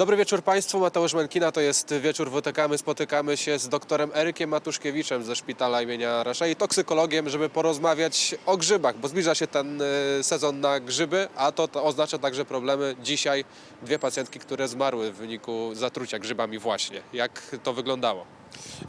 Dobry wieczór Państwu, Mateusz Melkina, to jest wieczór WTK. My spotykamy się z doktorem Erykiem Matuszkiewiczem ze szpitala imienia Raszei, toksykologiem, żeby porozmawiać o grzybach, bo zbliża się ten y, sezon na grzyby, a to, to oznacza także problemy. Dzisiaj dwie pacjentki, które zmarły w wyniku zatrucia grzybami właśnie. Jak to wyglądało?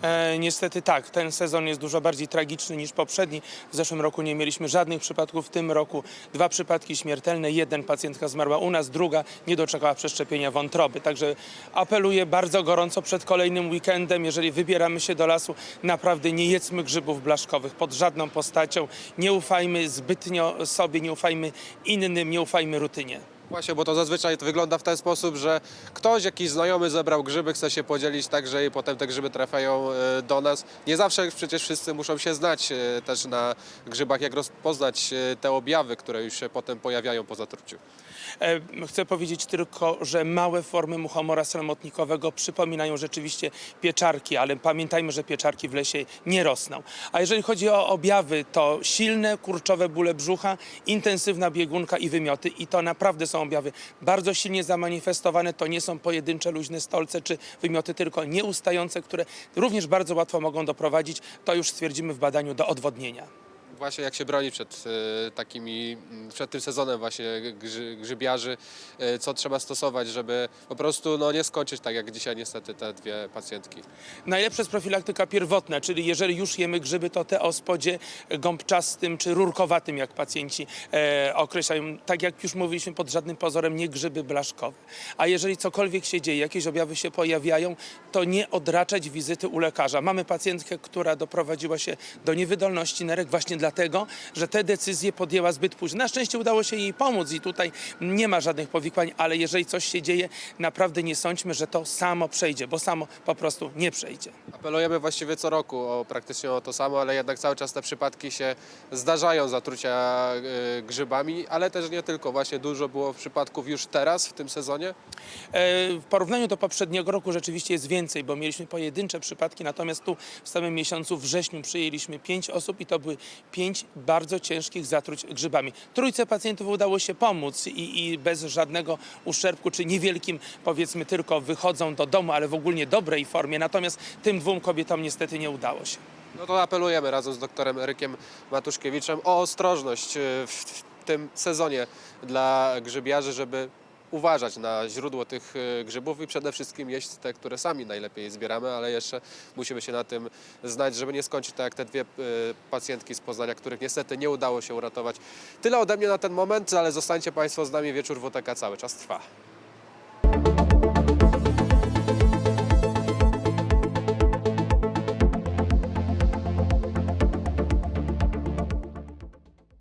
E, niestety tak, ten sezon jest dużo bardziej tragiczny niż poprzedni. W zeszłym roku nie mieliśmy żadnych przypadków, w tym roku dwa przypadki śmiertelne. Jeden pacjentka zmarła u nas, druga nie doczekała przeszczepienia wątroby. Także apeluję bardzo gorąco przed kolejnym weekendem, jeżeli wybieramy się do lasu, naprawdę nie jedzmy grzybów blaszkowych pod żadną postacią. Nie ufajmy zbytnio sobie, nie ufajmy innym, nie ufajmy rutynie. Właśnie, bo to zazwyczaj wygląda w ten sposób, że ktoś, jakiś znajomy zebrał grzyby, chce się podzielić także i potem te grzyby trafiają e, do nas. Nie zawsze przecież wszyscy muszą się znać e, też na grzybach, jak rozpoznać e, te objawy, które już się potem pojawiają po zatruciu. Chcę powiedzieć tylko, że małe formy muchomora sromotnikowego przypominają rzeczywiście pieczarki, ale pamiętajmy, że pieczarki w lesie nie rosną. A jeżeli chodzi o objawy, to silne kurczowe bóle brzucha, intensywna biegunka i wymioty i to naprawdę są objawy bardzo silnie zamanifestowane. To nie są pojedyncze luźne stolce czy wymioty, tylko nieustające, które również bardzo łatwo mogą doprowadzić, to już stwierdzimy w badaniu, do odwodnienia. Właśnie jak się broni przed e, takimi, m, przed tym sezonem właśnie grzy, grzybiarzy, e, co trzeba stosować, żeby po prostu no, nie skończyć tak jak dzisiaj niestety te dwie pacjentki. Najlepsza jest profilaktyka pierwotna, czyli jeżeli już jemy grzyby, to te o spodzie gąbczastym czy rurkowatym, jak pacjenci e, określają. Tak jak już mówiliśmy, pod żadnym pozorem nie grzyby blaszkowe. A jeżeli cokolwiek się dzieje, jakieś objawy się pojawiają, to nie odraczać wizyty u lekarza. Mamy pacjentkę, która doprowadziła się do niewydolności nerek właśnie dlatego, że te decyzje podjęła zbyt późno. Na szczęście udało się jej pomóc i tutaj nie ma żadnych powikłań, ale jeżeli coś się dzieje, naprawdę nie sądźmy, że to samo przejdzie, bo samo po prostu nie przejdzie. Apelujemy właściwie co roku o praktycznie o to samo, ale jednak cały czas te przypadki się zdarzają zatrucia e, grzybami, ale też nie tylko. Właśnie dużo było przypadków już teraz w tym sezonie. E, W porównaniu do poprzedniego roku rzeczywiście jest więcej, bo mieliśmy pojedyncze przypadki, natomiast tu w samym miesiącu wrześniu przyjęliśmy pięć osób i to były pięć bardzo ciężkich zatruć grzybami. Trójce pacjentów udało się pomóc i, i bez żadnego uszczerbku, czy niewielkim, powiedzmy tylko wychodzą do domu, ale w ogólnie dobrej formie, natomiast tym dwóm kobietom niestety nie udało się. No to apelujemy razem z doktorem Erykiem Matuszkiewiczem o ostrożność e, w tym sezonie dla grzybiarzy, żeby uważać na źródło tych e, grzybów i przede wszystkim jeść te, które sami najlepiej zbieramy, ale jeszcze musimy się na tym znać, żeby nie skończyć tak jak te dwie e, pacjentki z Poznania, których niestety nie udało się uratować. Tyle ode mnie na ten moment, ale zostańcie Państwo z nami, wieczór WTK cały czas trwa.